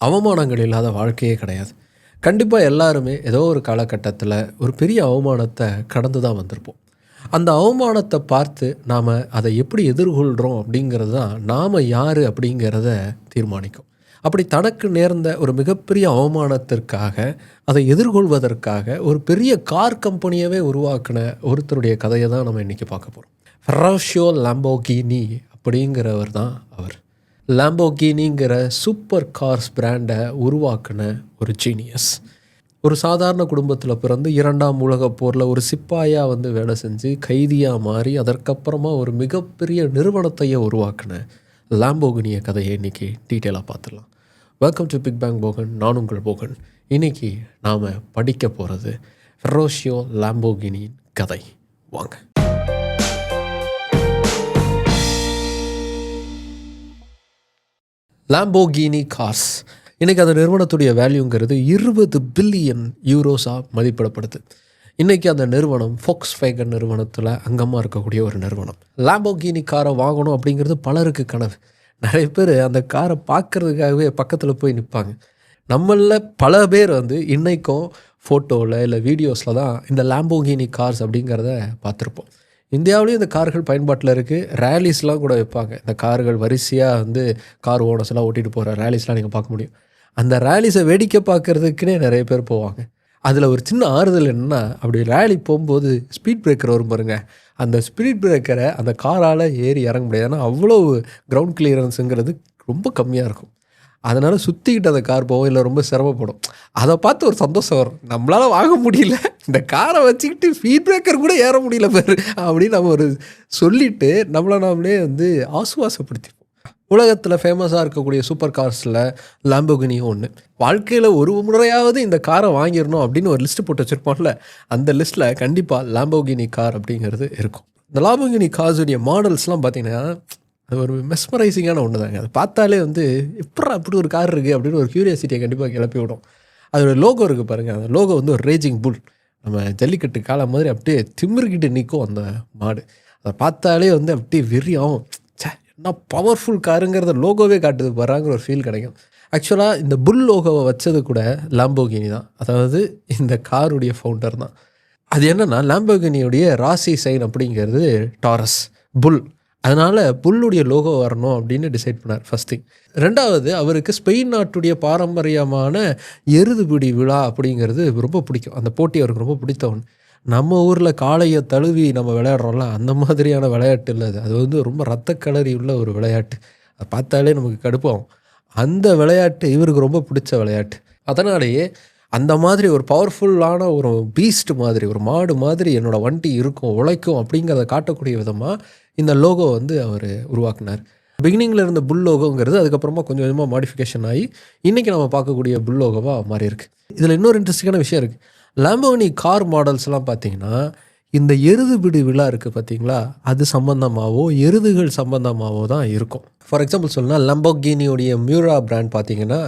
அவமானங்கள் இல்லாத வாழ்க்கையே கிடையாது. கண்டிப்பாக எல்லாருமே ஏதோ ஒரு காலகட்டத்தில் ஒரு பெரிய அவமானத்தை கடந்து தான் வந்திருப்போம். அந்த அவமானத்தை பார்த்து நாம் அதை எப்படி எதிர்கொள்கிறோம் அப்படிங்கிறது தான் நாம் யார் அப்படிங்கிறத தீர்மானிக்கும். அப்படி தனக்கு நேர்ந்த ஒரு மிகப்பெரிய அவமானத்திற்காக அதை எதிர்கொள்வதற்காக ஒரு பெரிய கார் கம்பெனியவே உருவாக்கின ஒருத்தருடைய கதையை தான் நம்ம இன்றைக்கி பார்க்க போகிறோம் ஃபெராஷியோ லாம்போகினி அப்படிங்கிறவர் தான் அவர். லாம்போகினிங்கிற சூப்பர் கார்ஸ் பிராண்டை உருவாக்கின ஒரு ஜீனியஸ் ஒரு சாதாரண குடும்பத்தில் பிறந்து இரண்டாம் உலகப் போரில் ஒரு சிப்பாயாக வந்து வேலை செஞ்சு கைதியாக மாறி அதற்கப்புறமா ஒரு மிகப்பெரிய நிறுவனத்தையே உருவாக்கின லாம்போகினிய கதையை இன்றைக்கி டீட்டெயிலாக பார்த்துடலாம். Welcome to big bang Bogan நான் உங்கள் போகன் இன்றைக்கி நாம் படிக்க போகிறது ஃபெரோஷியோ லாம்போகினியின் கதை. வாங்க. லாம்போகினி கார்ஸ் இன்றைக்கி அந்த நிறுவனத்துடைய வேல்யூங்கிறது இருபது பில்லியன் யூரோஸாக மதிப்பிடப்படுது. இன்றைக்கி அந்த நிறுவனம் ஃபோக்ஸ் ஃபேகன் நிறுவனத்தில் அங்கமாக இருக்கக்கூடிய ஒரு நிறுவனம். லாம்போகினி காரை வாங்கணும் அப்படிங்கிறது பலருக்கு கனவு. நிறைய பேர் அந்த காரை பார்க்குறதுக்காகவே பக்கத்தில் போய் நிற்பாங்க நம்மளில் பல பேர் வந்து இன்றைக்கும் ஃபோட்டோவில் இல்லை வீடியோஸில் தான் இந்த லாம்போகினி கார்ஸ் அப்படிங்கிறத பார்த்துருப்போம். இந்தியாவிலேயும் இந்த கார்கள் பயன்பாட்டில் இருக்குது ரேலிஸ்லாம் கூட வைப்பாங்க. இந்த கார்கள் வரிசையாக வந்து கார் ஓனர்ஸ்லாம் ஓட்டிகிட்டு போகிற ரேலிஸ்லாம் நீங்கள் பார்க்க முடியும். அந்த ரேலிஸை வேடிக்கை பார்க்குறதுக்குனே நிறைய பேர் போவாங்க. அதில் ஒரு சின்ன ஆறுதல் என்னென்னா அப்படி ரேலி போகும்போது ஸ்பீட் பிரேக்கர் வரும் பாருங்கள் அந்த ஸ்பீட் பிரேக்கரை அந்த காரால் ஏறி இறங்க முடியாது. ஏன்னா அவ்வளோ கிரவுண்ட் கிளியரன்ஸுங்கிறது ரொம்ப கம்மியாக இருக்கும். அதனால் சுற்றிக்கிட்டு அந்த கார் போகும் இல்லை ரொம்ப சிரமப்படும். அதை பார்த்து ஒரு சந்தோஷம் வரும். நம்மளால் வாங்க முடியல. இந்த காரை வச்சுக்கிட்டு ஃபீட் பிரேக்கர் கூட ஏற முடியல பேர் அப்படின்னு நம்ம ஒரு சொல்லிவிட்டு நம்மளை நாமளே வந்து ஆசுவாசப்படுத்திப்போம். உலகத்தில் ஃபேமஸாக இருக்கக்கூடிய சூப்பர் கார்ஸில் லாம்போகினியும் ஒன்று வாழ்க்கையில் ஒரு முறையாவது இந்த காரை வாங்கிடணும் அப்படின்னு ஒரு லிஸ்ட்டு போட்டு வச்சுருப்போம்ல அந்த லிஸ்ட்டில் கண்டிப்பாக லாம்போகினி கார் அப்படிங்கிறது இருக்கும். இந்த லாம்போகினி கார்ஸுடைய மாடல்ஸ்லாம் பார்த்திங்கன்னா அது ஒரு மெஸ்மரைசிங்கான ஒன்று தாங்க அதை பார்த்தாலே வந்து எப்படா அப்படி ஒரு கார் இருக்குது அப்படின்னு ஒரு க்யூரியாசிட்டியை கண்டிப்பாக கிளப்பி விடும். அதோட லோகோ இருக்குது பாருங்கள் அந்த லோகோ வந்து ஒரு ரேஜிங் புல் நம்ம ஜல்லிக்கட்டு காலம் மாதிரி அப்படியே திமிருக்கிட்டு நிற்கும் அந்த மாடு. அதை பார்த்தாலே வந்து அப்படியே வெறியாகும் சே என்ன பவர்ஃபுல் காருங்கிறத லோகோவே காட்டுது வராங்கிற ஒரு ஃபீல் கிடைக்கும். ஆக்சுவலாக இந்த புல் லோகோவை வச்சது கூட லாம்போகினி தான். அதாவது இந்த காருடைய ஃபவுண்டர் தான். அது என்னென்னா லாம்போகினியுடைய ராசி சைன் அப்படிங்கிறது டாரஸ் புல் அதனால் புல்லுடைய லோகோ வரணும் அப்படின்னு டிசைட் பண்ணார் ஃபஸ்ட் திங் ரெண்டாவது அவருக்கு ஸ்பெயின் நாட்டுடைய பாரம்பரியமான எருதுபிடி விழா அப்படிங்கிறது ரொம்ப பிடிக்கும். அந்த போட்டி அவருக்கு ரொம்ப பிடித்த ஒன்று நம்ம ஊரில் காளையை தழுவி நம்ம விளையாடுறோம்ல அந்த மாதிரியான விளையாட்டு இல்லை அது. அது வந்து ரொம்ப ரத்த கலரி உள்ள ஒரு விளையாட்டு. அதை பார்த்தாலே நமக்கு கடுப்பாகும். அந்த விளையாட்டு இவருக்கு ரொம்ப பிடிச்ச விளையாட்டு. அதனாலேயே அந்த மாதிரி ஒரு பவர்ஃபுல்லான ஒரு பீஸ்ட் மாதிரி ஒரு மாடு மாதிரி என்னோடய வண்டி இருக்கும் உழைக்கும் அப்படிங்கிறத காட்டக்கூடிய விதமாக இந்த லோகோ வந்து அவர் உருவாக்குனார். பிகினிங்கில் இருந்த புல் லோகோங்கிறது அதுக்கப்புறமா கொஞ்சம் கொஞ்சமாக மாடிஃபிகேஷன் ஆகி இன்றைக்கி நம்ம பார்க்கக்கூடிய புல் லோகோவாக மாறி இருக்கு. இதில் இன்னொரு இன்ட்ரெஸ்டிங்கான விஷயம் இருக்குது லாம்போனி கார் மாடல்ஸ்லாம் பார்த்தீங்கன்னா இந்த எருதுபிடி விழா இருக்குது பார்த்தீங்களா? அது சம்மந்தமாகவோ எருதுகள் சம்மந்தமாகவோ தான் இருக்கும். ஃபார் எக்ஸாம்பிள் சொல்லணும்னா லம்போகினியோடைய மியூரா பிராண்ட் பார்த்தீங்கன்னா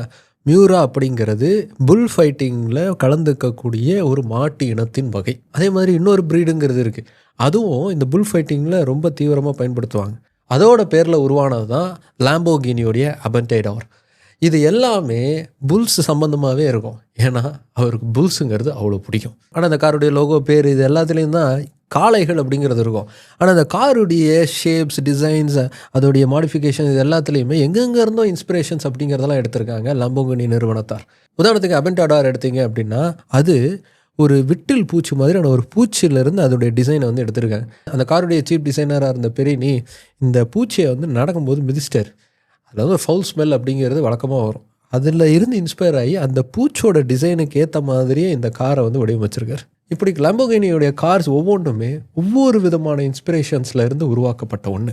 மியூரா அப்படிங்கிறது புல் ஃபைட்டிங்கில் கலந்துக்கக்கூடிய ஒரு மாட்டு இனத்தின் வகை. அதே மாதிரி இன்னொரு ப்ரீடுங்கிறது இருக்குது அதுவும் இந்த புல் ஃபைட்டிங்கில் ரொம்ப தீவிரமாக பயன்படுத்துவாங்க. அதோட பேரில் உருவானது தான் லாம்போகினியோடைய அபன்டைடார் இது எல்லாமே புல்ஸ் சம்மந்தமாகவே இருக்கும். ஏன்னா அவருக்கு புல்ஸுங்கிறது அவ்வளோ பிடிக்கும். ஆனால் அந்த காருடைய லோகோ பேர் இது எல்லாத்துலேயும் தான் காளைகள் அப்படிங்கிறது இருக்கும். ஆனால் அந்த காருடைய ஷேப்ஸ் டிசைன்ஸ் அதோடைய மாடிஃபிகேஷன் இது எல்லாத்துலேயுமே எங்கெங்கே இருந்தோ இன்ஸ்பிரேஷன்ஸ் அப்படிங்கிறதெல்லாம் எடுத்திருக்காங்க லம்போகினி நிறுவனத்தார். உதாரணத்துக்கு அபென்டாடார் எடுத்தீங்க அப்படின்னா அது ஒரு விட்டில் பூச்சி மாதிரியான ஒரு பூச்சியிலேருந்து அதோடைய டிசைனை வந்து எடுத்திருக்காங்க. அந்த காருடைய சீப் டிசைனராக இருந்த பெரியனி இந்த பூச்சியை வந்து நடக்கும்போது மிதிச்சிட்டார். அதில் வந்து ஃபவுல் ஸ்மெல் அப்படிங்கிறது வழக்கமாக வரும். அதில் இருந்து இன்ஸ்பயர் ஆகி அந்த பூச்சோட டிசைனுக்கு ஏற்ற மாதிரியே இந்த காரை வந்து வடிவமைச்சிருக்காரு. இப்படி லம்போகினியுடைய கார்ஸ் ஒவ்வொன்றுமே ஒவ்வொரு விதமான இன்ஸ்பிரேஷன்ஸில் இருந்து உருவாக்கப்பட்ட ஒன்று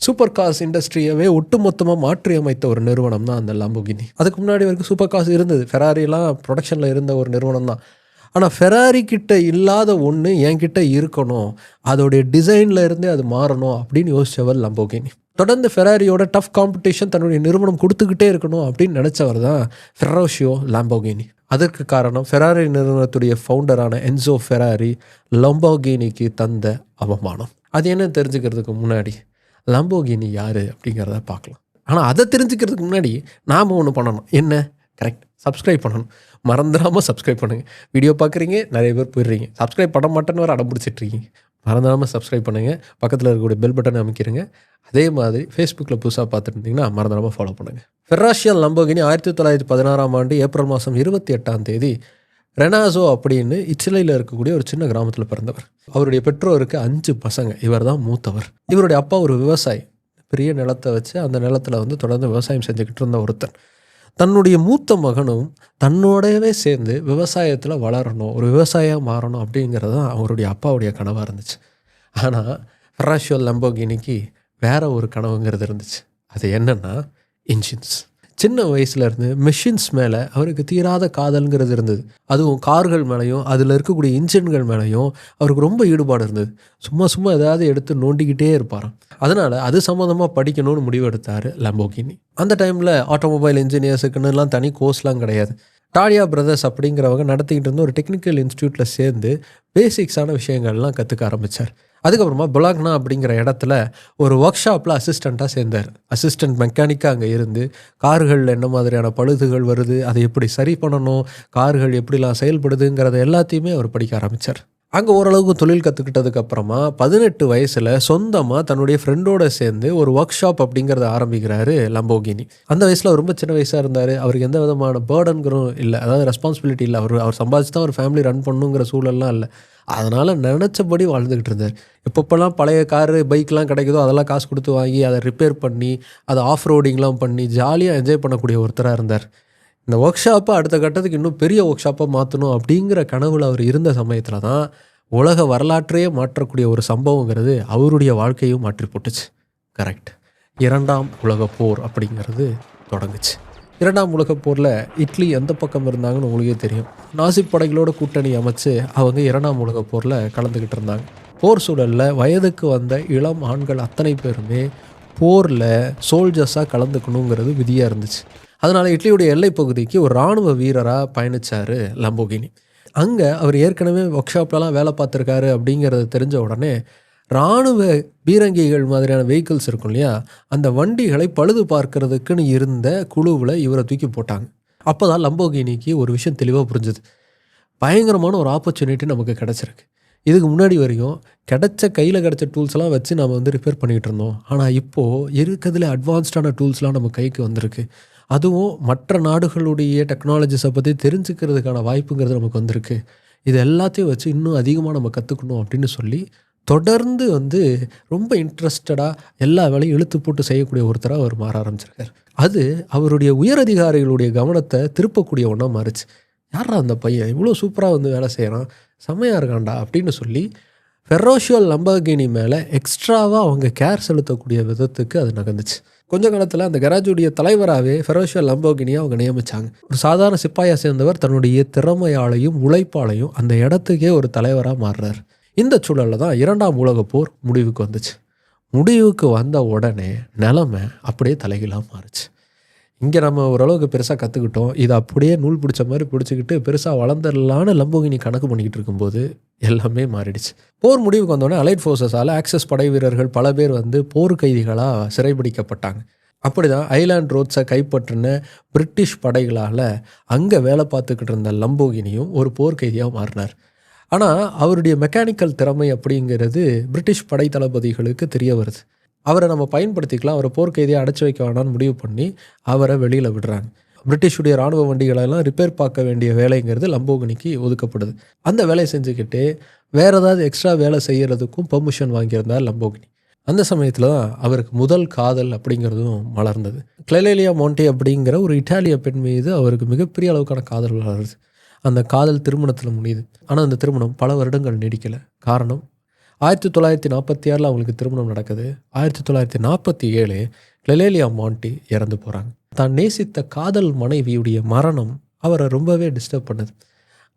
சூப்பர் கார்ஸ் இண்டஸ்ட்ரியவே ஒட்டுமொத்தமாக மாற்றி அமைத்த ஒரு நிறுவனம் தான் அந்த லம்போகினி அதுக்கு முன்னாடி வரைக்கும் சூப்பர் கார்ஸ் இருந்தது. ஃபெராரிலாம் ப்ரொடக்ஷனில் இருந்த ஒரு நிறுவனம் தான். ஆனால் ஃபெராரி கிட்ட இல்லாத ஒன்று என்கிட்ட இருக்கணும். அதோடைய டிசைனில் இருந்தே அது மாறணும் அப்படின்னு யோசித்தவர் லம்போகினி தொடர்ந்து ஃபெராரியோட டஃப் காம்படிஷன் தன்னுடைய நிறுவனம் கொடுத்துக்கிட்டே இருக்கணும் அப்படின்னு நினச்சவர் தான் ஃபெரோஷியோ லாம்போகினி அதற்கு காரணம் ஃபெராரி நிறுவனத்துடைய ஃபவுண்டரான என்சோ ஃபெராரி லம்போகினிக்கு தந்த அவமானம். அது என்ன தெரிஞ்சுக்கிறதுக்கு முன்னாடி லம்போகினி யார் அப்படிங்கிறத பார்க்கலாம். ஆனால் அதை தெரிஞ்சுக்கிறதுக்கு முன்னாடி நாம் ஒன்று பண்ணணும். என்ன? கரெக்ட் சப்ஸ்கிரைப் பண்ணணும். மறந்துடாமல் சப்ஸ்கிரைப் பண்ணுங்கள் வீடியோ பார்க்குறீங்க நிறைய பேர் போயிடுறீங்க. சப்ஸ்கிரைப் பண்ண மாட்டேன்னு வர அடம் பிடிச்சிட்ருக்கீங்க மறந்துடாமல் சப்ஸ்கிரைப் பண்ணுங்கள் பக்கத்தில் இருக்கக்கூடிய பெல் பட்டனை அமைக்கிறங்க அதே மாதிரி ஃபேஸ்புக்கில் புதுசாக பார்த்துட்டு இருந்தீங்கன்னா மறந்துடாமல் ஃபாலோ பண்ணுங்கள் ஃபெராஷியல் லம்போகினி ஆயிரத்தி தொள்ளாயிரத்தி பதினாறாம் ஆண்டு ஏப்ரல் மாதம் இருபத்தி எட்டாம் தேதி ரெனாசோ அப்படின்னு இச்சிலையில் இருக்கக்கூடிய ஒரு சின்ன கிராமத்தில் பிறந்தவர். அவருடைய பெற்றோருக்கு அஞ்சு பசங்க. இவர் தான் மூத்தவர். இவருடைய அப்பா ஒரு விவசாயி. பெரிய நிலத்தை வச்சு அந்த நிலத்தில் வந்து தொடர்ந்து விவசாயம் செஞ்சுக்கிட்டு இருந்த ஒருத்தர் தன்னுடைய மூத்த மகனும் தன்னோடவே சேர்ந்து விவசாயத்தில் வளரணும் ஒரு விவசாயம் மாறணும் அப்படிங்கிறது தான் அவருடைய அப்பாவுடைய கனவாக இருந்துச்சு. ஆனால் ஃபெராஷியோ லம்போகினிக்கு வேற ஒரு கனவுங்கிறது இருந்துச்சு. அது என்னென்னா இன்ஜின்ஸ் சின்ன வயசுலேருந்து மிஷின்ஸ் மேலே அவருக்கு தீராத காதல்ங்கிறது இருந்தது. அதுவும் கார்கள் மேலேயும் அதில் இருக்கக்கூடிய இன்ஜின்கள் மேலேயும் அவருக்கு ரொம்ப ஈடுபாடு இருந்தது. சும்மா சும்மா ஏதாவது எடுத்து நோண்டிக்கிட்டே இருப்பாராம். அதனால் அது சம்மந்தமாக படிக்கணும்னு முடிவு எடுத்தார் லம்போகினி அந்த டைமில் ஆட்டோமொபைல் இன்ஜினியர்ஸுக்குன்னுலாம் தனி கோர்ஸ்லாம் கிடையாது. டாலியா பிரதர்ஸ் அப்படிங்கிறவங்க நடத்திக்கிட்டு இருந்த ஒரு டெக்னிக்கல் இன்ஸ்டியூட்டில் சேர்ந்து பேசிக்ஸான விஷயங்கள்லாம் கற்றுக்க ஆரம்பித்தார் அதுக்கப்புறமா புலாக்னா அப்படிங்கிற இடத்துல ஒரு ஒர்க் ஷாப்பில் அசிஸ்டண்ட்டாக சேர்ந்தார். அசிஸ்டண்ட் மெக்கானிக்காக அங்கே இருந்து கார்களில் என்ன மாதிரியான பழுதுகள் வருது அதை எப்படி சரி பண்ணணும் கார்கள் எப்படிலாம் செயல்படுதுங்கிறத எல்லாத்தையுமே அவர் படிக்க ஆரம்பித்தார் அங்கே ஓரளவுக்கு தொழில் கற்றுக்கிட்டதுக்கு அப்புறமா பதினெட்டு வயசில் சொந்தமாக தன்னுடைய ஃப்ரெண்டோட சேர்ந்து ஒரு ஒர்க் ஷாப் அப்படிங்கிறத ஆரம்பிக்கிறாரு லம்போகினி அந்த வயசில் ரொம்ப சின்ன வயசாக இருந்தார். அவருக்கு எந்த விதமான பேர்டன்கிறோம் இல்லை. அதாவது ரெஸ்பான்சிபிலிட்டி இல்லை. அவர் அவர் சம்பாதிச்சு தான் ஒரு ஃபேமிலி ரன் பண்ணுங்கிற சூழல்லாம் இல்லை. அதனால் நினச்சபடி வாழ்ந்துக்கிட்டு இருந்தார். எப்பப்போல்லாம் பழைய காரு பைக்லாம் கிடைக்குதோ அதெல்லாம் காசு கொடுத்து வாங்கி அதை ரிப்பேர் பண்ணி அதை ஆஃப் ரோடிங்லாம் பண்ணி ஜாலியாக என்ஜாய் பண்ணக்கூடிய ஒருத்தராக இருந்தார். இந்த ஒர்க் ஷாப்பை அடுத்த கட்டத்துக்கு இன்னும் பெரிய ஒர்க் ஷாப்பாக மாற்றணும் அப்படிங்கிற கனவில் அவர் இருந்த சமயத்தில் தான் உலக வரலாற்றையே மாற்றக்கூடிய ஒரு சம்பவங்கிறது அவருடைய வாழ்க்கையும் மாற்றி போட்டுச்சு. கரெக்ட் இரண்டாம் உலகப் போர் அப்படிங்கிறது தொடங்குச்சு. இரண்டாம் உலகப் போரில் இட்லி எந்த பக்கம் இருந்தாங்கன்னு உங்களுக்கே தெரியும். நாசிப் படைகளோட கூட்டணி அமைச்சு அவங்க இரண்டாம் உலகப் போரில் கலந்துக்கிட்டு இருந்தாங்க. போர் சூழலில் வயதுக்கு வந்த இளம் ஆண்கள் அத்தனை பேருமே போரில் சோல்ஜர்ஸாக கலந்துக்கணுங்கிறது விதியாக இருந்துச்சு. அதனால் இட்லியுடைய எல்லை பகுதிக்கு ஒரு இராணுவ வீரராக பயணித்தார் லம்போகினி. அங்கே அவர் ஏற்கனவே ஒர்க் ஷாப்லலாம் வேலை பார்த்துருக்காரு அப்படிங்கிறத தெரிஞ்ச உடனே இராணுவ பீரங்கிகள் மாதிரியான வெஹிக்கிள்ஸ் இருக்கும் இல்லையா அந்த வண்டிகளை பழுது பார்க்கறதுக்குன்னு இருந்த குழுவில் இவரை தூக்கி போட்டாங்க. அப்போ தான் லம்போகினிக்கு ஒரு விஷயம் தெளிவாக புரிஞ்சுது. பயங்கரமான ஒரு ஆப்பர்ச்சுனிட்டி நமக்கு கிடச்சிருக்கு. இதுக்கு முன்னாடி வரையும் கிடச்ச கையில் கிடைச்ச டூல்ஸ்லாம் வச்சு நம்ம வந்து ரிப்பேர் பண்ணிகிட்டு இருந்தோம். ஆனால் இப்போது இருக்கிறதுல அட்வான்ஸ்டான டூல்ஸ்லாம் நம்ம கைக்கு வந்திருக்கு. அதுவும் மற்ற நாடுகளுடைய டெக்னாலஜிஸை பற்றி தெரிஞ்சுக்கிறதுக்கான வாய்ப்புங்கிறது நமக்கு வந்திருக்கு. இது எல்லாத்தையும் வச்சு இன்னும் அதிகமாக நம்ம கற்றுக்கணும் அப்படின்னு சொல்லி தொடர்ந்து வந்து ரொம்ப இன்ட்ரெஸ்டடாக எல்லா வேலையும் இழுத்து போட்டு செய்யக்கூடிய ஒருத்தராக அவர் மாற ஆரம்பிச்சிருக்கார். அது அவருடைய உயரதிகாரிகளுடைய கவனத்தை திருப்பக்கூடிய ஒன்றா மாறுச்சு. யாரா அந்த பையன்? இவ்வளோ சூப்பராக வந்து வேலை செய்கிறான் செம்மையாக இருக்கான்டா அப்படின்னு சொல்லி ஃபெரோஷியல் லம்பர்கினி மேலே எக்ஸ்ட்ராவாக அவங்க கேர் செலுத்தக்கூடிய விதத்துக்கு அது நகர்ந்துச்சு. கொஞ்ச காலத்தில் அந்த கராஜுடைய தலைவராகவே ஃபெரோஷியல் லம்போகினியை அவங்க நியமித்தாங்க ஒரு சாதாரண சிப்பாயை சேர்ந்தவர் தன்னுடைய திறமையாலையும் உழைப்பாலையும் அந்த இடத்துக்கே ஒரு தலைவராக மாறுறார். இந்த சூழலில் தான் இரண்டாம் உலகப் போர் முடிவுக்கு வந்துச்சு. முடிவுக்கு வந்த உடனே நிலமை அப்படியே தலைகீழாக மாறுச்சு. இங்கே நம்ம ஓரளவுக்கு பெருசாக கற்றுக்கிட்டோம் இதை அப்படியே நூல் பிடிச்ச மாதிரி பிடிச்சிக்கிட்டு பெருசாக வளர்ந்துடலான்னு லம்போகினி கணக்கு பண்ணிக்கிட்டு இருக்கும்போது எல்லாமே மாறிடுச்சு. போர் முடிவுக்கு வந்தோடனே அலைட் ஃபோர்ஸஸால் ஆக்சஸ் படை வீரர்கள் பல பேர் வந்து போர் கைதிகளாக சிறைபிடிக்கப்பட்டாங்க. அப்படி தான் ஐலாண்ட் ரோட்ஸை கைப்பற்றின பிரிட்டிஷ் படைகளால் அங்கே வேலை பார்த்துக்கிட்டு இருந்த லம்போகினியும் ஒரு போர் கைதியாக மாறினார். ஆனால் அவருடைய மெக்கானிக்கல் திறமை அப்படிங்கிறது பிரிட்டிஷ் படை தளபதிகளுக்கு தெரிய வருது. அவரை நம்ம பயன்படுத்திக்கலாம் அவரை போர்க்கைதியாக அடைச்சி வைக்க வேணாம்னு முடிவு பண்ணி அவரை வெளியில் விடுறாங்க. பிரிட்டிஷுடைய ராணுவ வண்டிகளெல்லாம் ரிப்பேர் பார்க்க வேண்டிய வேலைங்கிறது லம்போகினிக்கு ஒதுக்கப்படுது. அந்த வேலையை செஞ்சுக்கிட்டு வேறு ஏதாவது எக்ஸ்ட்ரா வேலை செய்கிறதுக்கும் பெர்மிஷன் வாங்கியிருந்தார் லம்போகினி. அந்த சமயத்தில் தான் அவருக்கு முதல் காதல் அப்படிங்கிறதும் மலர்ந்தது. கிளலேலியா மோண்டே அப்படிங்கிற ஒரு இட்டாலிய பெண் மீது அவருக்கு மிகப்பெரிய அளவுக்கான காதல் வளருது அந்த காதல் திருமணத்தில் முடியுது. ஆனால் அந்த திருமணம் பல வருடங்கள் நீடிக்கலை. காரணம் ஆயிரத்தி தொள்ளாயிரத்தி நாற்பத்தி ஆறில் அவங்களுக்கு திருமணம் நடக்குது. ஆயிரத்தி தொள்ளாயிரத்தி நாற்பத்தி ஏழு கிளலேலியா மாண்டி இறந்து போகிறாங்க தான் நேசித்த காதல் மனைவியுடைய மரணம் அவரை ரொம்பவே டிஸ்டர்ப் பண்ணுது.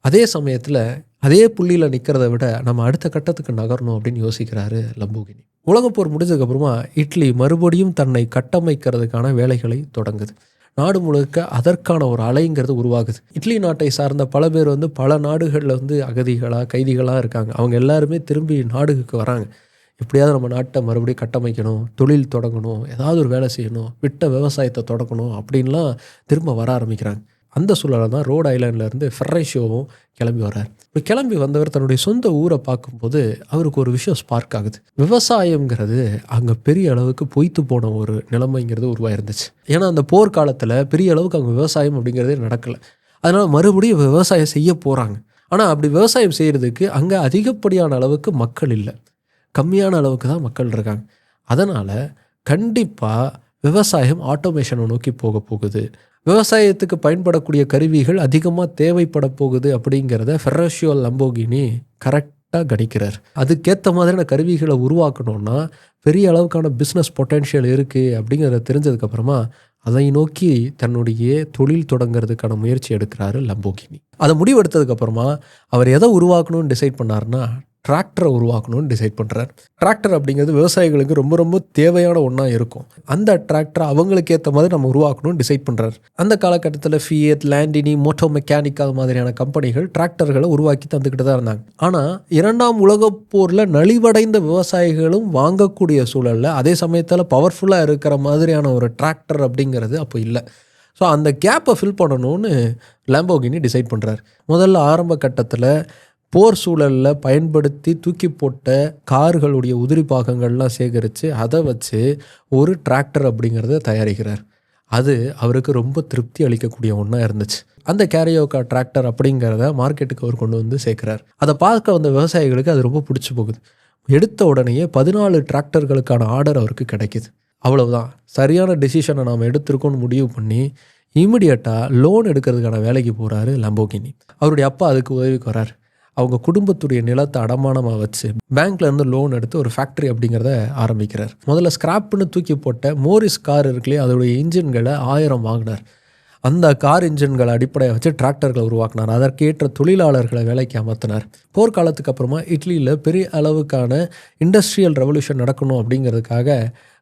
அதே சமயத்தில் அதே புள்ளியில் நிற்கிறத விட நம்ம அடுத்த கட்டத்துக்கு நகரணும் அப்படின்னு யோசிக்கிறாரு லம்போகினி. உலகப்போர் முடிஞ்சதுக்கப்புறமா இட்லி மறுபடியும் தன்னை கட்டமைக்கிறதுக்கான வேலைகளை தொடங்குது. நாடு முழுக்க அதற்கான ஒரு அலைங்கிறது உருவாகுது. இட்லி நாட்டை சார்ந்த பல பேர் வந்து பல நாடுகளில் வந்து அகதிகளாக கைதிகளாக இருக்காங்க. அவங்க எல்லாருமே திரும்பி நாடுகளுக்கு வராங்க. எப்படியாவது நம்ம நாட்டை மறுபடியும் கட்டமைக்கணும் தொழில் தொடங்கணும் ஏதாவது ஒரு வேலை செய்யணும் விட்ட விவசாயத்தை தொடங்கணும் அப்படின்லாம் திரும்ப வர ஆரம்பிக்கிறாங்க. அந்த சூழலில் தான் ரோட் ஐலாண்ட்லேருந்து ஃபெர்ரைஷோவும் கிளம்பி வர்றார். இப்போ கிளம்பி வந்தவர் தன்னுடைய சொந்த ஊரை பார்க்கும்போது அவருக்கு ஒரு விஷயம் ஸ்பார்க் ஆகுது. விவசாயம்ங்கிறது அங்கே பெரிய அளவுக்கு பொய்த்து போன ஒரு நிலைமைங்கிறது உருவாயிருந்துச்சு. ஏன்னா அந்த போர்க்காலத்தில் பெரிய அளவுக்கு அங்கே விவசாயம் அப்படிங்கிறதே நடக்கலை. அதனால் மறுபடியும் விவசாயம் செய்ய போகிறாங்க ஆனால் அப்படி விவசாயம் செய்கிறதுக்கு அங்கே அதிகப்படியான அளவுக்கு மக்கள் இல்லை. கம்மியான அளவுக்கு தான் மக்கள் இருக்காங்க. அதனால் கண்டிப்பாக விவசாயம் ஆட்டோமேஷனை நோக்கி போக போகுது. விவசாயத்துக்கு பயன்படக்கூடிய கருவிகள் அதிகமாக தேவைப்பட போகுது அப்படிங்கிறத ஃபெரோஷியோ லம்போகினி கரெக்டாக கணிக்கிறார். அதுக்கேற்ற மாதிரியான கருவிகளை உருவாக்கணும்னா பெரிய அளவுக்கான பிஸ்னஸ் பொட்டென்ஷியல் இருக்குது அப்படிங்கிறத தெரிஞ்சதுக்கப்புறமா அதை நோக்கி தன்னுடைய தொழில் தொடங்குறதுக்கான முயற்சி எடுக்கிறாரு லம்போகினி அதை முடிவெடுத்ததுக்கப்புறமா அவர் எதை உருவாக்கணும்னு டிசைட் பண்ணாருன்னா டிராக்டரை உருவாக்கணும்னு டிசைட் பண்ணுறார் டிராக்டர் அப்படிங்கிறது விவசாயிகளுக்கு ரொம்ப ரொம்ப தேவையான ஒன்றா இருக்கும். அந்த டிராக்டரை அவங்களுக்கு ஏற்ற மாதிரி நம்ம உருவாக்கணும்னு டிசைட் பண்ணுறாரு அந்த காலகட்டத்தில் ஃபியட் லேண்டினி மோட்டோ மெக்கானிக் அது மாதிரியான கம்பெனிகள் டிராக்டர்களை உருவாக்கி தந்துக்கிட்டு தான் இருந்தாங்க. ஆனால் இரண்டாம் உலகப் போரில் நலிவடைந்த விவசாயிகளும் வாங்கக்கூடிய சூழலில் அதே சமயத்தில் பவர்ஃபுல்லாக இருக்கிற மாதிரியான ஒரு டிராக்டர் அப்படிங்கிறது அப்போ இல்லை. ஸோ அந்த கேப்பை ஃபில் பண்ணணும்னு லேம்போகினி டிசைட் பண்ணுறாரு முதல்ல ஆரம்ப கட்டத்தில் போர் சூழலில் பயன்படுத்தி தூக்கி போட்ட கார்களுடைய உதிரி பாகங்கள்லாம் சேகரித்து அதை வச்சு ஒரு டிராக்டர் அப்படிங்கிறத தயாரிக்கிறார். அது அவருக்கு ரொம்ப திருப்தி அளிக்கக்கூடிய ஒன்றா இருந்துச்சு. அந்த கேரியோக்கா டிராக்டர் அப்படிங்கிறத மார்க்கெட்டுக்கு அவர் கொண்டு வந்து சேர்க்குறார். அதை பார்க்க வந்த விவசாயிகளுக்கு அது ரொம்ப பிடிச்சி போகுது. எடுத்த உடனேயே பதினாலு டிராக்டர்களுக்கான ஆர்டர் அவருக்கு கிடைக்கிது. அவ்வளவுதான். சரியான டெசிஷனை நாம் எடுத்திருக்கோம்னு முடிவு பண்ணி இமிடியட்டாக லோன் எடுக்கிறதுக்கான வேலைக்கு போகிறாரு லம்போகினி அவருடைய அப்பா அதுக்கு உதவிக்கு வரார். அவங்க குடும்பத்துடைய நிலத்தை அடமானமாக வச்சு பேங்க்ல இருந்து லோன் எடுத்து ஒரு ஃபேக்ட்ரி அப்படிங்கிறத ஆரம்பிக்கிறார். முதல்ல ஸ்கிராப்னு தூக்கி போட்ட மோரிஸ் கார் இருக்குல்லையே அதோடைய இன்ஜின்களை ஆயிரம் வாங்கினார். அந்த கார் இன்ஜின்களை அடிப்படையாக வச்சு டிராக்டர்களை உருவாக்கினார். அதற்கேற்ற தொழிலாளர்களை வேலைக்கு அமர்த்தினார். போர்க்காலத்துக்கு அப்புறமா இட்லியில் பெரிய அளவுக்கான இண்டஸ்ட்ரியல் ரெவல்யூஷன் நடக்கணும் அப்படிங்கிறதுக்காக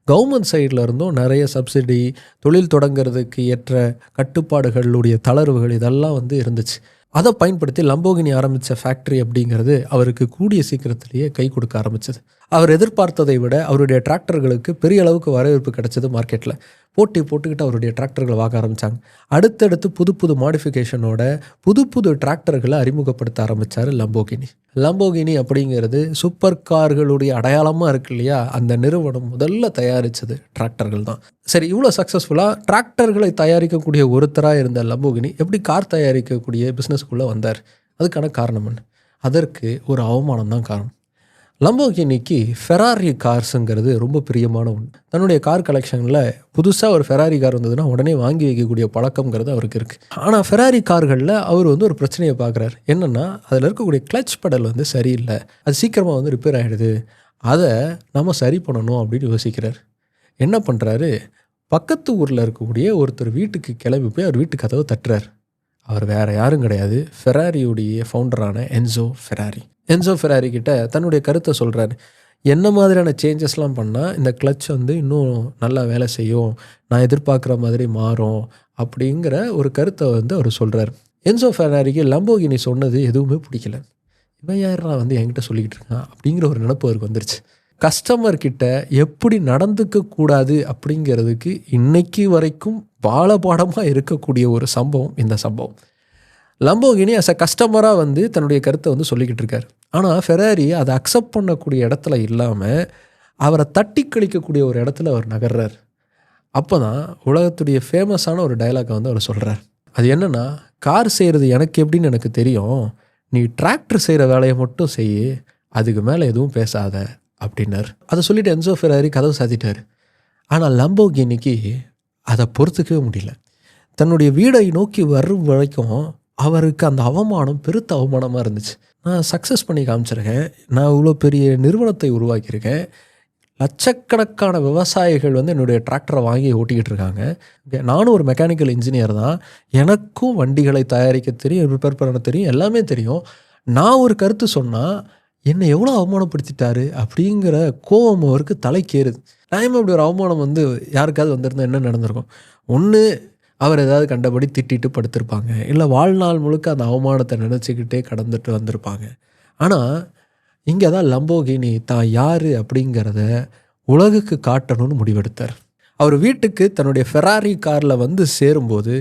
கவர்மெண்ட் சைடில் இருந்தும் நிறைய சப்சிடி தொழில் தொடங்குறதுக்கு ஏற்ற கட்டுப்பாடுகளுடைய தளர்வுகள் இதெல்லாம் வந்து இருந்துச்சு. அதை பயன்படுத்தி லம்போகினி ஆரம்பித்த ஃபேக்ட்ரி அப்படிங்கிறது அவருக்கு கூடிய சீக்கிரத்திலேயே கை கொடுக்க ஆரம்பிச்சது. அவர் எதிர்பார்த்ததை விட அவருடைய டிராக்டர்களுக்கு பெரிய அளவுக்கு வரவேற்பு கிடைச்சது மார்க்கெட்டில் போட்டி போட்டுக்கிட்டு அவருடைய டிராக்டர்களை வாங்க ஆரம்பித்தாங்க அடுத்தடுத்து புது புது மாடிஃபிகேஷனோட புது புது டிராக்டர்களை அறிமுகப்படுத்த ஆரம்பித்தார் லம்போகினி லம்போகினி அப்படிங்கிறது சூப்பர் கார்களுடைய அடையாளமாக இருக்கு இல்லையா? அந்த நிறுவனம் முதல்ல தயாரித்தது டிராக்டர்கள் தான். சரி இவ்வளோ சக்ஸஸ்ஃபுல்லாக டிராக்டர்களை தயாரிக்கக்கூடிய ஒருத்தராக இருந்த லம்போகினி எப்படி கார் தயாரிக்கக்கூடிய பிஸ்னஸ்க்குள்ளே வந்தார்? அதுக்கான காரணம் என்ன? அதற்கு ஒரு அவமானம் தான் காரணம். லம்போகினிக்கு ஃபெராரி கார்ஸுங்கிறது ரொம்ப பிரியமான ஒன்று தன்னுடைய கார் கலெக்ஷனில் புதுசாக ஒரு ஃபெராரி கார் வந்ததுன்னா உடனே வாங்கி வைக்கக்கூடிய பழக்கம்ங்கிறது அவருக்கு இருக்குது ஆனால் ஃபெராரி கார்களில் அவர் வந்து ஒரு பிரச்சனையை பார்க்குறாரு. என்னென்னா அதில் இருக்கக்கூடிய கிளச் பெடல் வந்து சரியில்லை. அது சீக்கிரமாக வந்து ரிப்பேர் ஆகிடுது அதை நம்ம சரி பண்ணணும் அப்படின்னு யோசிக்கிறார். என்ன பண்ணுறாரு பக்கத்து ஊரில் இருக்கக்கூடிய ஒருத்தர் வீட்டுக்கு கிளம்பி போய் அவர் வீட்டு கதவை தட்டுறார். அவர் வேறு யாரும் கிடையாது. ஃபெராரியுடைய ஃபவுண்டரான என்சோ ஃபெராரி என்சோ ஃபெராரி கிட்ட தன்னுடைய கருத்தை சொல்கிறாரு என்ன மாதிரியான சேஞ்சஸ்லாம் பண்ணால் இந்த கிளச் வந்து இன்னும் நல்லா வேலை செய்யும் நான் எதிர்பார்க்குற மாதிரி மாறும் அப்படிங்கிற ஒரு கருத்தை வந்து அவர் சொல்கிறார் என்சோ ஃபெராரிக்கு லம்போகினி சொன்னது எதுவுமே பிடிக்கல. இவன் யாரா வந்து என்கிட்ட சொல்லிக்கிட்டு இருக்கான் அப்படிங்கிற ஒரு நினப்பு அவருக்கு வந்துருச்சு. கஸ்டமர் கிட்ட எப்படி நடந்துக்க கூடாது அப்படிங்கிறதுக்கு இன்னைக்கு வரைக்கும் பாலபாடமாக இருக்கக்கூடிய ஒரு சம்பவம் இந்த சம்பவம். லம்போகினி அஸ் அ கஸ்டமராக வந்து தன்னுடைய கருத்தை வந்து சொல்லிக்கிட்டு இருக்காரு. ஆனால் ஃபெராரி அதை அக்செப்ட் பண்ணக்கூடிய இடத்துல இல்லாமல் அவரை தட்டி கழிக்கக்கூடிய ஒரு இடத்துல அவர் நகர்றார். அப்போ தான் உலகத்துடைய ஃபேமஸான ஒரு டைலாக்கை வந்து அவர் சொல்கிறார் அது என்னென்னா கார் செய்கிறது எனக்கு எப்படின்னு எனக்கு தெரியும். நீ டிராக்டர் செய்கிற வேலையை மட்டும் செய் அதுக்கு மேலே எதுவும் பேசாத அப்படின்னார். அதை சொல்லிட்டு என்சோ ஃபெராரி கதவு சாத்திட்டார். ஆனால் லம்போகினிக்கு அதை பொறுத்துக்கவே முடியல. தன்னுடைய வீடை நோக்கி வரும் வரைக்கும் அவருக்கு அந்த அவமானம் பெருத்த அவமானமாக இருந்துச்சு. நான் சக்ஸஸ் பண்ணி காமிச்சிருக்கேன். நான் இவ்வளோ பெரிய நிறுவனத்தை உருவாக்கியிருக்கேன். லட்சக்கணக்கான விவசாயிகள் வந்து என்னுடைய டிராக்டரை வாங்கி ஓட்டிக்கிட்டு இருக்காங்க நானும் ஒரு மெக்கானிக்கல் இன்ஜினியர் தான். எனக்கும் வண்டிகளை தயாரிக்க தெரியும் ரிப்பேர் பண்ண தெரியும் எல்லாமே தெரியும். நான் ஒரு கருத்து சொன்னால் என்னை எவ்வளோ அவமானப்படுத்திட்டாரு? அப்படிங்கிற கோபம் அவருக்கு தலைக்கேறுது. நான் இப்படி ஒரு அவமானம் வந்து யாருக்காவது வந்திருந்தால் என்ன நடந்திருக்கும்? ஒன்று அவர் ஏதாவது கண்டபடி திட்டிட்டு படுத்திருப்பாங்க. இல்லை வாழ்நாள் முழுக்க அந்த அவமானத்தை நினச்சிக்கிட்டே கடந்துட்டு வந்திருப்பாங்க. ஆனால் இங்கே தான் லம்போகினி தான் யார் அப்படிங்கிறத உலகுக்கு காட்டணும்னு முடிவெடுத்தார். அவர் வீட்டுக்கு தன்னுடைய ஃபெராரி காரில் வந்து சேரும்போது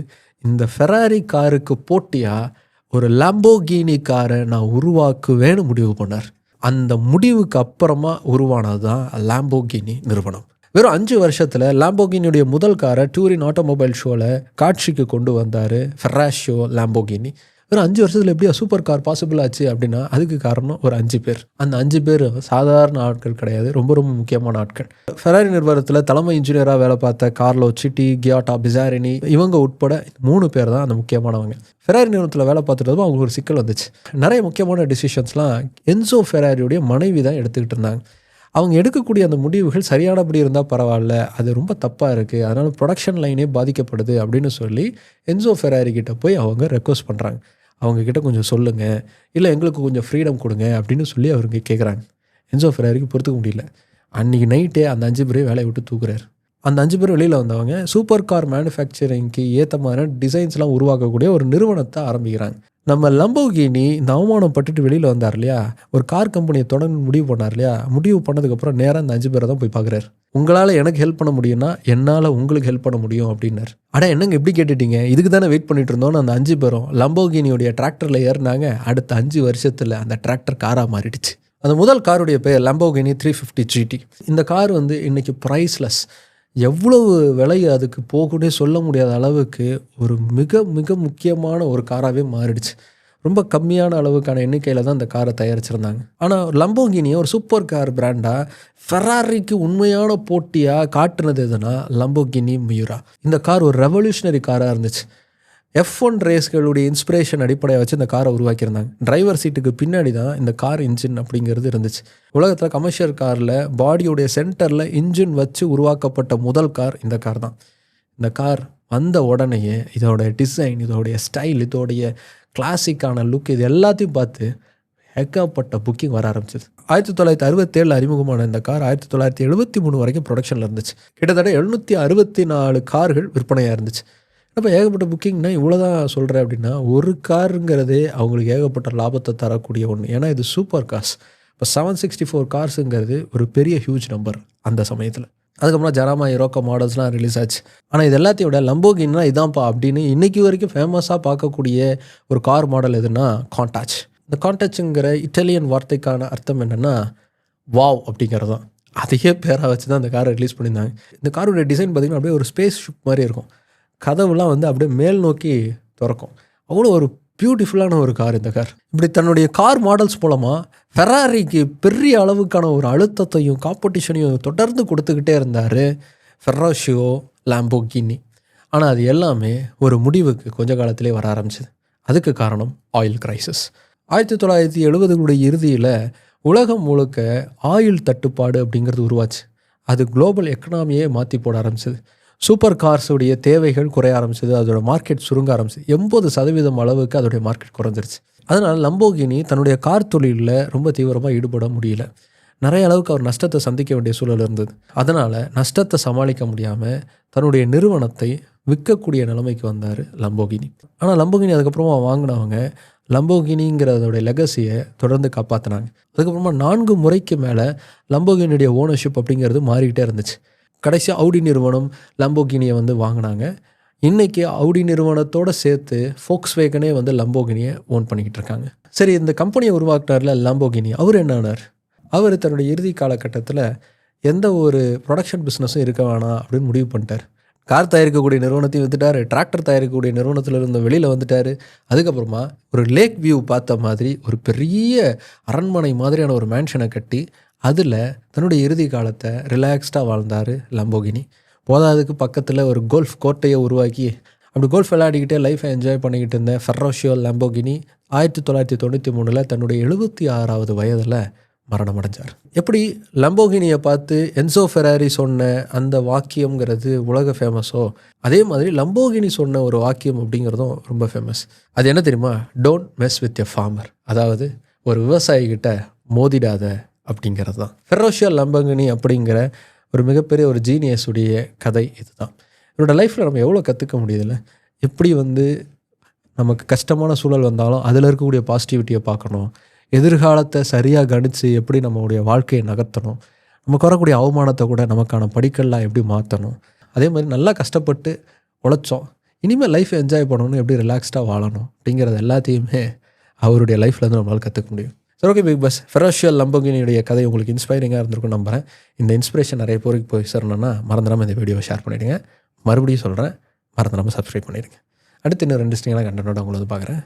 இந்த ஃபெராரி காருக்கு போட்டியாக ஒரு லம்போகினி காரை நான் உருவாக்குவேன்னு முடிவு பண்ணார். அந்த முடிவுக்கு அப்புறமா உருவானது தான் லாம்போகினி நிறுவனம். வெறும் அஞ்சு வருஷத்தில் லாம்போகினியுடைய முதல் காரை டூரின் ஆட்டோமொபைல் ஷோவில் காட்சிக்கு கொண்டு வந்தார் ஃபெராஷோ லாம்போகினி வெறும் அஞ்சு வருஷத்தில் எப்படியா சூப்பர் கார் பாசிபிள் ஆச்சு அப்படின்னா அதுக்கு காரணம் ஒரு அஞ்சு பேர். அந்த அஞ்சு பேர் சாதாரண ஆட்கள் கிடையாது ரொம்ப ரொம்ப முக்கியமான ஆட்கள். ஃபெராரி நிறுவனத்தில் தலைமை இன்ஜினியராக வேலை பார்த்த கார்லோ சிட்டி கியாட்டா பிசாரினி இவங்க உட்பட மூணு பேர் தான் அந்த முக்கியமானவங்க. ஃபெராரி நிறுவனத்தில் வேலை பார்த்துட்டு அவங்களுக்கு ஒரு சிக்கல் வந்துச்சு. நிறைய முக்கியமான டிசிஷன்ஸ்லாம் என்சோ ஃபெராரியுடைய மனைவி தான் எடுத்துக்கிட்டு இருந்தாங்க. அவங்க எடுக்கக்கூடிய அந்த முடிவுகள் சரியானபடி இருந்தால் பரவாயில்ல அது ரொம்ப தப்பாக இருக்குது அதனால் ப்ரொடக்ஷன் லைனே பாதிக்கப்படுது அப்படின்னு சொல்லி என்சோ ஃபெராரி கிட்ட போய் அவங்க ரெக்வஸ்ட் பண்ணுறாங்க அவங்கக்கிட்ட கொஞ்சம் சொல்லுங்கள் இல்லை எங்களுக்கு கொஞ்சம் ஃப்ரீடம் கொடுங்க அப்படின்னு சொல்லி அவருங்க கேட்குறாங்க என்சோ ஃபெராரிக்கு பொறுத்துக்க முடியல. அன்றைக்கி நைட்டே அந்த அஞ்சு பேரையும் வேலையை விட்டு தூக்குறாரு. அந்த அஞ்சு பேர் வெளியில் வந்தவங்க சூப்பர் கார் மேனுஃபேக்சரிங்க்கு ஏற்ற மாதிரி டிசைன்ஸ்லாம் உருவாக்கக்கூடிய ஒரு நிறுவனத்தை ஆரம்பிக்கிறாங்க. நம்ம லம்போகினி இந்த அவமானம் பட்டுட்டு வெளியில் வந்தார் இல்லையா? ஒரு கார் கம்பெனியை தொடர்ந்து முடிவு பண்ணார் இல்லையா? முடிவு பண்ணதுக்கப்புறம் நேராக இந்த அஞ்சு பேரை தான் போய் பார்க்குறாரு. உங்களால் எனக்கு ஹெல்ப் பண்ண முடியும்னா என்னால் உங்களுக்கு ஹெல்ப் பண்ண முடியும் அப்படின்னாரு. அடா என்னங்க எப்படி கேட்டுட்டீங்க? இதுக்கு தானே வெயிட் பண்ணிட்டு இருந்தோம்னு அந்த அஞ்சு பேரும் லம்போகினியோடைய டிராக்டரில் ஏறினாங்க. அடுத்த அஞ்சு வருஷத்தில் அந்த டிராக்டர் காராக மாறிடுச்சு. அந்த முதல் காருடைய பேர் லம்போகினி த்ரீ ஃபிஃப்டி ஜிடி இந்த கார் வந்து இன்றைக்கி ப்ரைஸ்லெஸ் எவ்வளவு விலை அதுக்கு போகுன்னே சொல்ல முடியாத அளவுக்கு ஒரு மிக மிக முக்கியமான ஒரு காராகவே மாறிடுச்சு. ரொம்ப கம்மியான அளவுக்கான எண்ணிக்கையில் தான் இந்த காரை தயாரிச்சிருந்தாங்க. ஆனால் லம்போகினியை ஒரு சூப்பர் கார் பிராண்டாக ஃபெராரிக்கு உண்மையான போட்டியாக காட்டுனது எதுனா லம்போகினி மியூரா இந்த கார் ஒரு ரெவல்யூஷனரி காராக இருந்துச்சு. எஃப் ஒன் ரேஸ்களுடைய இன்ஸ்பிரேஷன் அடிப்படையை வச்சு இந்த காரை உருவாக்கியிருந்தாங்க. டிரைவர் சீட்டுக்கு பின்னாடி தான் இந்த கார் இன்ஜின் அப்படிங்கிறது இருந்துச்சு. உலகத்தில் கமர்ஷியல் காரில் பாடியோடைய சென்டரில் இன்ஜின் வச்சு உருவாக்கப்பட்ட முதல் கார் இந்த கார் தான். இந்த கார் வந்த உடனேயே இதோடைய டிசைன் இதோடைய ஸ்டைல் இதோடைய கிளாசிக்கான லுக் இது எல்லாத்தையும் பார்த்து ஏகப்பட்ட புக்கிங் வர ஆரம்பிச்சது. ஆயிரத்தி தொள்ளாயிரத்தி அறுபத்தேழு அறிமுகமான இந்த கார் ஆயிரத்தி தொள்ளாயிரத்தி எழுபத்தி மூணு வரைக்கும் ப்ரொடக்ஷனில் இருந்துச்சு. கிட்டத்தட்ட எழுநூற்றி அறுபத்தி நாலு கார்கள் விற்பனையாக இருந்துச்சு. அப்போ ஏகப்பட்ட புக்கிங்னா இவ்வளோ தான் சொல்கிறேன் அப்படின்னா ஒரு காருங்கிறதே அவங்களுக்கு ஏகப்பட்ட லாபத்தை தரக்கூடிய ஒன்று ஏன்னா இது சூப்பர் கார்ஸ் இப்போ செவன் சிக்ஸ்டி ஃபோர் கார்ஸுங்கிறது ஒரு பெரிய ஹியூஜ் நம்பர் அந்த சமயத்தில். அதுக்கப்புறம் ஜராமா இரோக்கா மாடல்ஸ்லாம் ரிலீஸ் ஆச்சு. ஆனால் இது எல்லாத்தையும் விட லம்போகின்னா இதான்ப்பா அப்படின்னு இன்றைக்கி வரைக்கும் ஃபேமஸாக பார்க்கக்கூடிய ஒரு கார் மாடல் எதுனா காண்டாச் இந்த காண்டாச்சுங்கிற இட்டாலியன் வார்த்தைக்கான அர்த்தம் என்னென்னா வாவ் அப்படிங்கிறது தான் அதையே பேராக வச்சு தான் அந்த காரை ரிலீஸ் பண்ணியிருந்தாங்க. இந்த காரோட டிசைன் பார்த்திங்கன்னா அப்படியே ஒரு ஸ்பேஸ் ஷிப் மாதிரி இருக்கும். கதவுலாம் வந்து அப்படியே மேல் நோக்கி திறக்கும். அவ்வளோ ஒரு பியூட்டிஃபுல்லான ஒரு கார் இந்த கார் இப்படி தன்னுடைய கார் மாடல்ஸ் மூலமாக ஃபெராரிக்கு பெரிய அளவுக்கான ஒரு அழுத்தத்தையும் காம்படிஷனையும் தொடர்ந்து கொடுத்துக்கிட்டே இருந்தார் ஃபெராஷியோ லாம்போகினி ஆனால் அது எல்லாமே ஒரு முடிவுக்கு கொஞ்ச காலத்திலே வர ஆரம்பிச்சது. அதுக்கு காரணம் ஆயில் கிரைசிஸ் ஆயிரத்தி தொள்ளாயிரத்தி எழுபதுகளுடைய இறுதியில் உலகம் முழுக்க ஆயில் தட்டுப்பாடு அப்படிங்கிறது உருவாச்சு. அது குளோபல் எக்கனாமியே மாற்றி போட ஆரம்பிச்சது. சூப்பர் கார்ஸுடைய தேவைகள் குறைய ஆரம்பிச்சது அதோட மார்க்கெட் சுருங்க ஆரம்பிச்சது. எண்பது சதவீதம் அளவுக்கு அதோடைய மார்க்கெட் குறைஞ்சிருச்சு. அதனால் லம்போகினி தன்னுடைய கார் தொழிலில் ரொம்ப தீவிரமாக ஈடுபட முடியல. நிறைய அளவுக்கு அவர் நஷ்டத்தை சந்திக்க வேண்டிய சூழல் இருந்தது. அதனால் நஷ்டத்தை சமாளிக்க முடியாமல் தன்னுடைய நிறுவனத்தை விற்கக்கூடிய நிலைமைக்கு வந்தார் லம்போகினி. ஆனால் லம்போகினி அதுக்கப்புறமா வாங்கினவங்க லம்போகினிங்கிறதோடைய லெகசியை தொடர்ந்து காப்பாற்றினாங்க அதுக்கப்புறமா நான்கு முறைக்கு மேலே லம்போகினியுடைய ஓனர்ஷிப் அப்படிங்கிறது மாறிக்கிட்டே இருந்துச்சு. கடைசியாக அவுடி நிறுவனம் லம்போகினியை வந்து வாங்கினாங்க. இன்றைக்கி அவுடி நிறுவனத்தோடு சேர்த்து ஃபோக்ஸ் வேகனே வந்து லம்போகினியை ஓன் பண்ணிக்கிட்டு இருக்காங்க. சரி இந்த கம்பெனியை உருவாக்கினார்ல லம்போகினி அவர் என்னானார் அவர் தன்னுடைய இறுதி காலகட்டத்தில் எந்த ஒரு ப்ரொடக்ஷன் பிஸ்னஸும் இருக்க வேணாம் அப்படின்னு முடிவு பண்ணிட்டார். கார் தயாரிக்கக்கூடிய நிறுவனத்தையும் வித்துட்டார். டிராக்டர் தயாரிக்கக்கூடிய நிறுவனத்தில் இருந்த வெளியில் வந்துட்டார். அதுக்கப்புறமா ஒரு லேக் வியூ பார்த்த மாதிரி ஒரு பெரிய அரண்மனை மாதிரியான ஒரு மேன்ஷனை கட்டி அதில் தன்னுடைய இறுதி காலத்தை ரிலாக்ஸ்டாக வாழ்ந்தார் லம்போகினி. போதாதுக்கு பக்கத்தில் ஒரு கோல்ஃப் கோட்டையை உருவாக்கி அப்படி கோல்ஃப் விளையாடிக்கிட்டே லைஃப்பை என்ஜாய் பண்ணிக்கிட்டு இருந்த ஃபெர்ரோஷியோ லம்போகினி ஆயிரத்தி தொள்ளாயிரத்தி தொண்ணூற்றி மூணில் தன்னுடைய எழுபத்தி ஆறாவது வயதில் மரணம் அடைஞ்சார் எப்படி லம்போகினியை பார்த்து என்சோ ஃபெராரி சொன்ன அந்த வாக்கியம்ங்கிறது உலக ஃபேமஸோ அதே மாதிரி லம்போகினி சொன்ன ஒரு வாக்கியம் அப்படிங்கிறதும் ரொம்ப ஃபேமஸ் அது என்ன தெரியுமா? Don't mess with a farmer அதாவது ஒரு விவசாயிகிட்ட மோதிடாத அப்படிங்கிறது தான் ஃபெரோஷியா லம்பங்கினி அப்படிங்கிற ஒரு மிகப்பெரிய ஒரு ஜீனியஸுடைய கதை இதுதான். என்னோடய லைஃப்பில் நம்ம எவ்வளோ கற்றுக்க முடியுதுல்ல? எப்படி வந்து நமக்கு கஷ்டமான சூழல் வந்தாலும் அதில் இருக்கக்கூடிய பாசிட்டிவிட்டியை பார்க்கணும். எதிர்காலத்தை சரியாக கணித்து எப்படி நம்மளுடைய வாழ்க்கையை நகர்த்தணும். நமக்கு வரக்கூடிய அவமானத்தை கூட நமக்கான படிக்கல்லாம் எப்படி மாற்றணும் அதே மாதிரி நல்லா கஷ்டப்பட்டு உழைச்சோம். இனிமேல் லைஃப்பை என்ஜாய் பண்ணணும் எப்படி ரிலாக்ஸ்டாக வாழணும் அப்படிங்கிறது எல்லாத்தையுமே அவருடைய லைஃப்லேருந்து நம்மளால் கற்றுக்க முடியும். சரி ஓகே பிக் பாஸ் ஃபெரோஷியல் லம்பகினியுடைய கதை உங்களுக்கு இன்ஸ்பைரிங்காக இருந்திருக்கும் நம்புகிறேன் இந்த இன்ஸ்பிரேஷன் நிறைய பேருக்கு போய் சேரணும்னா மறந்துடாமல் இந்த வீடியோவை ஷேர் பண்ணிவிடுங்க மறுபடியும் சொல்கிறேன் மறந்துடாமல் சப்ஸ்கிரைப் பண்ணிடுங்க. அடுத்து இன்னும் ரெண்டு ஸ்டிங்கான கண்டனோட உங்களை பார்க்குறேன்.